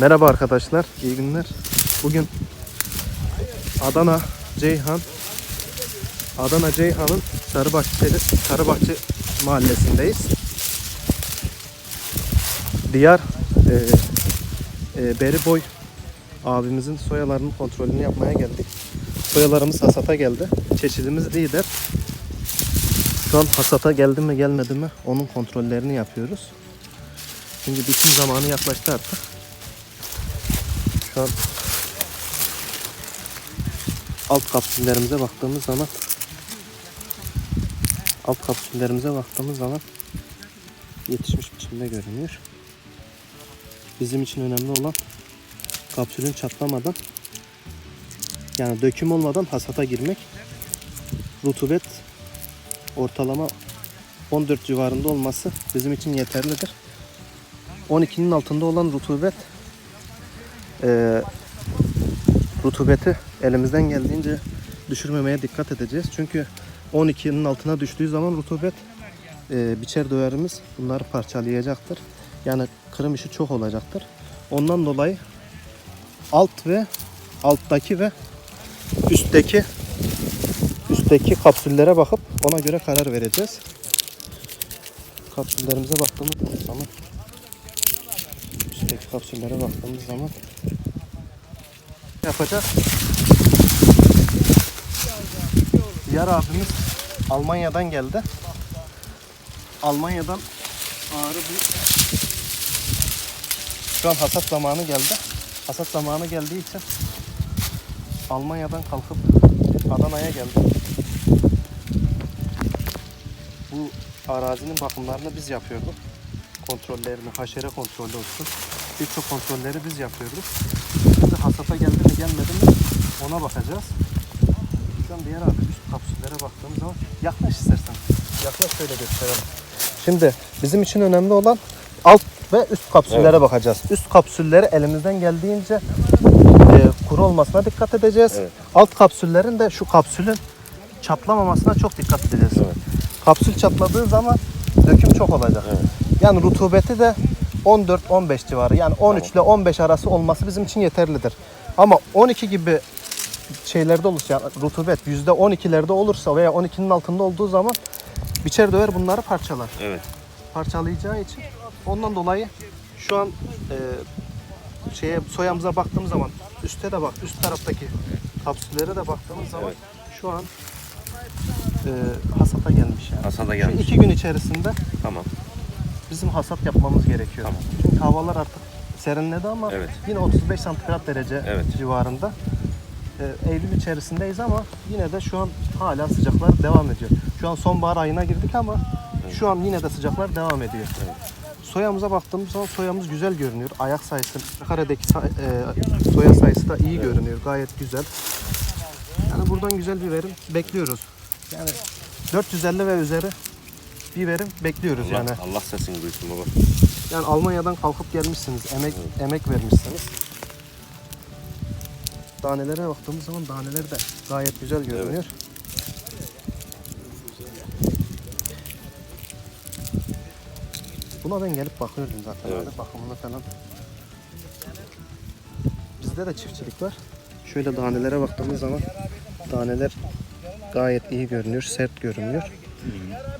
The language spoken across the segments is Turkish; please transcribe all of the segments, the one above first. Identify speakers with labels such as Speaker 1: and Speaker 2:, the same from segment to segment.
Speaker 1: Merhaba arkadaşlar, iyi günler. Bugün Adana Ceyhan Adana Ceyhan'ın Sarıbahçeli Sarıbahçe mahallesindeyiz. Diğer e, e, Beriboy abimizin soyalarının kontrolünü yapmaya geldik. Soyalarımız hasata geldi. Çeşidimiz lider. Şu an hasata geldi mi gelmedi mi onun kontrollerini yapıyoruz. Çünkü bitim zamanı yaklaştı artık. Şu an alt kapsüllerimize baktığımız zaman alt kapsüllerimize baktığımız zaman yetişmiş biçimde görünüyor. Bizim için önemli olan kapsülün çatlamadan yani döküm olmadan hasata girmek. Rutubet ortalama 14 civarında olması bizim için yeterlidir. 12'nin altında olan rutubet e, rutubeti elimizden geldiğince düşürmemeye dikkat edeceğiz. Çünkü 12'nin altına düştüğü zaman rutubet e, biçer döverimiz bunları parçalayacaktır. Yani kırım işi çok olacaktır. Ondan dolayı alt ve alttaki ve üstteki üstteki kapsüllere bakıp ona göre karar vereceğiz. Kapsüllerimize baktığımız zaman üstteki kapsüllere baktığımız zaman yapacağız. Diğer abimiz Almanya'dan geldi. Almanya'dan ağrı bir şu an hasat zamanı geldi. Hasat zamanı geldiği için Almanya'dan kalkıp Adana'ya geldi. Bu arazinin bakımlarını biz yapıyorduk. Kontrollerini, haşere kontrolü olsun. Birçok kontrolleri biz yapıyorduk. Şimdi hasata geldi mi gelmedi mi ona bakacağız. Şu an diğer abi üst kapsüllere baktığımız zaman yaklaş istersen. Yaklaş şöyle gösterelim. Şimdi bizim için önemli olan alt ve üst kapsüllere bakacağız. Üst kapsülleri elimizden geldiğince e, kuru olmasına dikkat edeceğiz.
Speaker 2: Evet.
Speaker 1: Alt kapsüllerin de şu kapsülün çatlamamasına çok dikkat edeceğiz.
Speaker 2: Evet.
Speaker 1: Kapsül çatladığı zaman döküm çok olacak.
Speaker 2: Evet.
Speaker 1: Yani rutubeti de 14-15 civarı. Yani 13 ile 15 arası olması bizim için yeterlidir. Ama 12 gibi şeylerde olursa yani rutubet %12'lerde olursa veya 12'nin altında olduğu zaman biçer döver bunları parçalar.
Speaker 2: Evet.
Speaker 1: Parçalayacağı için ondan dolayı şu an e, şeye soyamıza baktığımız zaman üste de bak üst taraftaki kapsüllere de baktığımız zaman
Speaker 2: Evet.
Speaker 1: şu an e, hasata gelmiş yani.
Speaker 2: Hasada
Speaker 1: Şu
Speaker 2: gelmiş.
Speaker 1: iki gün içerisinde
Speaker 2: Tamam.
Speaker 1: Bizim hasat yapmamız gerekiyor.
Speaker 2: Tamam.
Speaker 1: Çünkü havalar artık serinledi ama
Speaker 2: Evet.
Speaker 1: yine 35 santigrat derece
Speaker 2: Evet.
Speaker 1: civarında. Ee, Eylül içerisindeyiz ama yine de şu an hala sıcaklar devam ediyor. Şu an sonbahar ayına girdik ama şu an yine de sıcaklar devam ediyor. Soyamıza baktığımız zaman soyamız güzel görünüyor. Ayak sayısı, karedeki say- e, soya sayısı da iyi görünüyor. Gayet güzel. Yani buradan güzel bir verim bekliyoruz. Yani 450 ve üzeri bir verim bekliyoruz
Speaker 2: Allah,
Speaker 1: yani.
Speaker 2: Allah sesini duysun baba.
Speaker 1: Yani Almanya'dan kalkıp gelmişsiniz, emek emek vermişsiniz. Danelere baktığımız zaman daneler de gayet güzel görünüyor. Buna ben gelip bakıyordum zaten
Speaker 2: Evet.
Speaker 1: bakımına falan. Bizde de çiftçilik var. Şöyle danelere baktığımız zaman daneler gayet iyi görünüyor, sert görünüyor.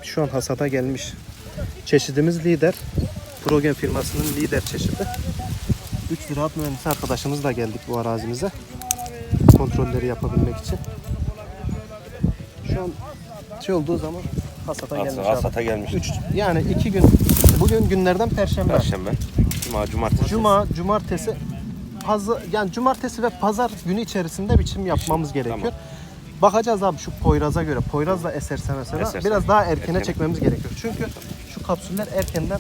Speaker 1: Şu an hasata gelmiş. Çeşidimiz lider. Progen firmasının lider çeşidi. 3 ziraat mühendisi arkadaşımızla geldik bu arazimize. Kontrolleri yapabilmek için. Şu an şey olduğu zaman hasata gelmiş
Speaker 2: Hasata, gelmiş.
Speaker 1: Üç, yani iki gün. Bugün günlerden perşembe.
Speaker 2: Perşembe. Cuma, cumartesi.
Speaker 1: Cuma, cumartesi, pazar, yani cumartesi ve pazar günü içerisinde biçim yapmamız gerekiyor.
Speaker 2: Tamam.
Speaker 1: Bakacağız abi şu Poyraz'a göre. Poyraz da eserse mesela
Speaker 2: Eserse.
Speaker 1: biraz daha erkene
Speaker 2: Erken.
Speaker 1: çekmemiz gerekiyor. Çünkü şu kapsüller erkenden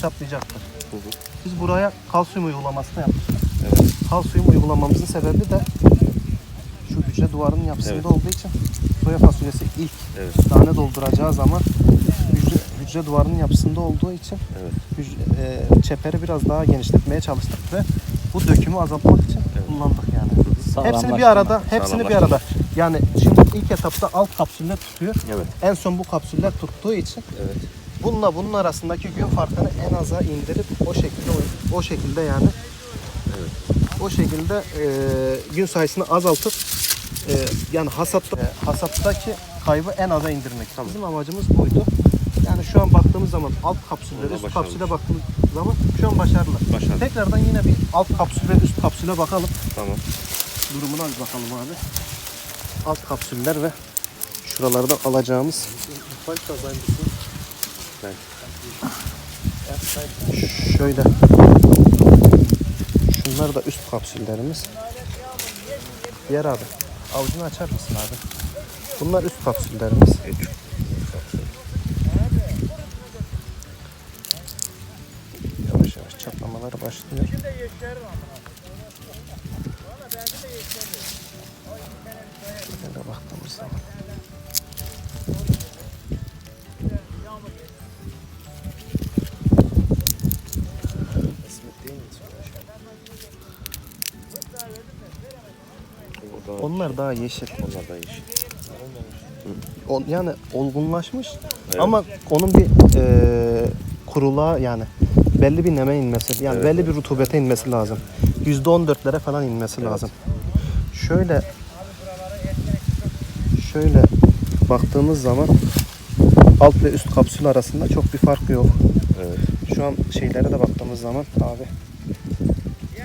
Speaker 1: çatlayacaktır.
Speaker 2: Hı hı.
Speaker 1: Biz buraya kalsiyum uygulamasını yaptık.
Speaker 2: Evet.
Speaker 1: Kalsiyum uygulamamızın sebebi de şu hücre duvarının yapısında
Speaker 2: Evet.
Speaker 1: olduğu için soya fasulyesi ilk
Speaker 2: Evet.
Speaker 1: tane dolduracağı zaman hücre, hücre duvarının yapısında olduğu için
Speaker 2: Evet.
Speaker 1: hücre, e, çeperi biraz daha genişletmeye çalıştık ve bu dökümü azaltmak için kullandık yani. Hepsini bir arada, hepsini bir arada. Yani şimdi ilk etapta alt kapsüller tutuyor.
Speaker 2: Evet.
Speaker 1: En son bu kapsüller tuttuğu için
Speaker 2: Evet.
Speaker 1: bununla bunun arasındaki gün farkını en aza indirip o şekilde o şekilde yani O şekilde e, gün sayısını azaltıp e, yani hasatta, e, hasattaki kaybı en aza indirmek. Bizim amacımız buydu. Yani şu an baktığımız zaman alt kapsülle üst
Speaker 2: başarılı.
Speaker 1: kapsüle baktığımız zaman şu an başarılı.
Speaker 2: Başarılı.
Speaker 1: Tekrardan yine bir alt kapsül ve üst kapsüle bakalım.
Speaker 2: Tamam.
Speaker 1: Durumuna bir bakalım abi. Alt kapsüller ve şuralarda alacağımız şöyle şunlar da üst kapsüllerimiz. Diğer abi avucunu açar mısın abi? Bunlar üst kapsüllerimiz. Yavaş yavaş çatlamalar başlıyor. Şöyle baktığımız zaman.
Speaker 2: O da,
Speaker 1: Onlar daha yeşil.
Speaker 2: onlar da yeşil.
Speaker 1: O- yani olgunlaşmış
Speaker 2: Evet.
Speaker 1: ama onun bir e, kuruluğa yani belli bir neme inmesi yani
Speaker 2: Evet,
Speaker 1: belli bir rutubete inmesi lazım. %14'lere falan inmesi lazım. Şöyle şöyle baktığımız zaman alt ve üst kapsül arasında çok bir fark yok.
Speaker 2: Evet.
Speaker 1: Şu an şeylere de baktığımız zaman abi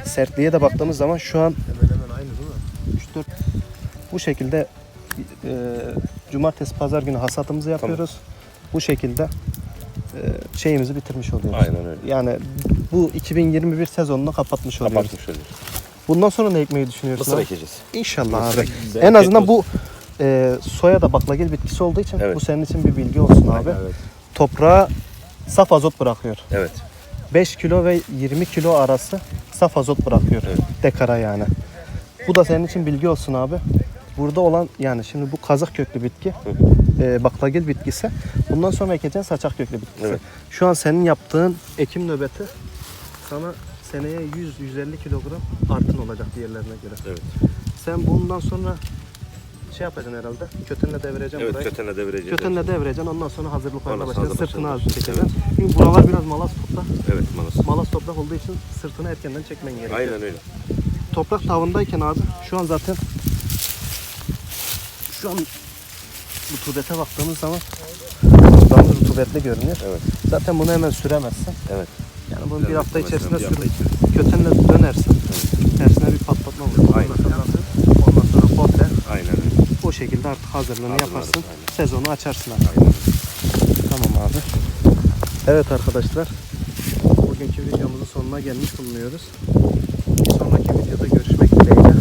Speaker 1: sertliğe de baktığımız zaman şu an
Speaker 3: Hemen hemen aynı değil mi?
Speaker 1: 3-4 bu şekilde e, cumartesi pazar günü hasatımızı yapıyoruz. Bu şekilde e, şeyimizi bitirmiş oluyoruz.
Speaker 2: Aynen öyle.
Speaker 1: Yani bu 2021 sezonunu kapatmış oluyoruz.
Speaker 2: Kapatmış oluyor.
Speaker 1: Bundan sonra ne ekmeyi düşünüyorsun?
Speaker 2: Mısır
Speaker 1: abi?
Speaker 2: ekeceğiz.
Speaker 1: İnşallah abi. En azından bu e, soya da baklagil bitkisi olduğu için
Speaker 2: Evet.
Speaker 1: bu senin için bir bilgi olsun abi.
Speaker 3: Evet.
Speaker 1: Toprağa saf azot bırakıyor.
Speaker 2: Evet.
Speaker 1: 5 kilo ve 20 kilo arası saf azot bırakıyor
Speaker 2: Evet.
Speaker 1: dekara yani. Bu da senin için bilgi olsun abi. Burada olan yani şimdi bu kazak köklü bitki, e, baklagil bitkisi. Bundan sonra ekeceğin saçak köklü bitkisi.
Speaker 2: Evet.
Speaker 1: Şu an senin yaptığın ekim nöbeti sana seneye 100-150 kilogram artın olacak diğerlerine göre.
Speaker 2: Evet.
Speaker 1: Sen bundan sonra şey yapacaksın herhalde. Kötenle devireceksin
Speaker 2: Evet
Speaker 1: burayı.
Speaker 2: kötenle devireceğiz.
Speaker 1: Kötenle devireceksin ondan sonra hazırlıklarına başlayacaksın. Sırtını az
Speaker 2: başlayacağız.
Speaker 1: çekeceksin. Çünkü buralar biraz malas toprak.
Speaker 2: Evet malas.
Speaker 1: Malas toprak olduğu için sırtını erkenden çekmen gerekiyor.
Speaker 2: Aynen öyle.
Speaker 1: Toprak tavındayken abi şu an zaten şu an rutubete baktığımız zaman toprağımız rutubetli görünüyor.
Speaker 2: Evet.
Speaker 1: Zaten bunu hemen süremezsin.
Speaker 2: Evet.
Speaker 1: Yani bunu bir
Speaker 2: Evet,
Speaker 1: hafta
Speaker 2: mesela
Speaker 1: içerisinde
Speaker 2: bir hafta içerisinde.
Speaker 1: kötenle dönersin. Tersine bir patlatma olur.
Speaker 2: Aynen.
Speaker 1: Ondan sonra, ondan sonra komple
Speaker 2: Aynen
Speaker 1: o şekilde artık hazırlığını
Speaker 2: Hazırlarız,
Speaker 1: yaparsın.
Speaker 2: aynen.
Speaker 1: Sezonu açarsın artık.
Speaker 2: Aynen.
Speaker 1: Tamam abi. Evet arkadaşlar. Bugünkü videomuzun sonuna gelmiş bulunuyoruz. Bir sonraki videoda görüşmek dileğiyle.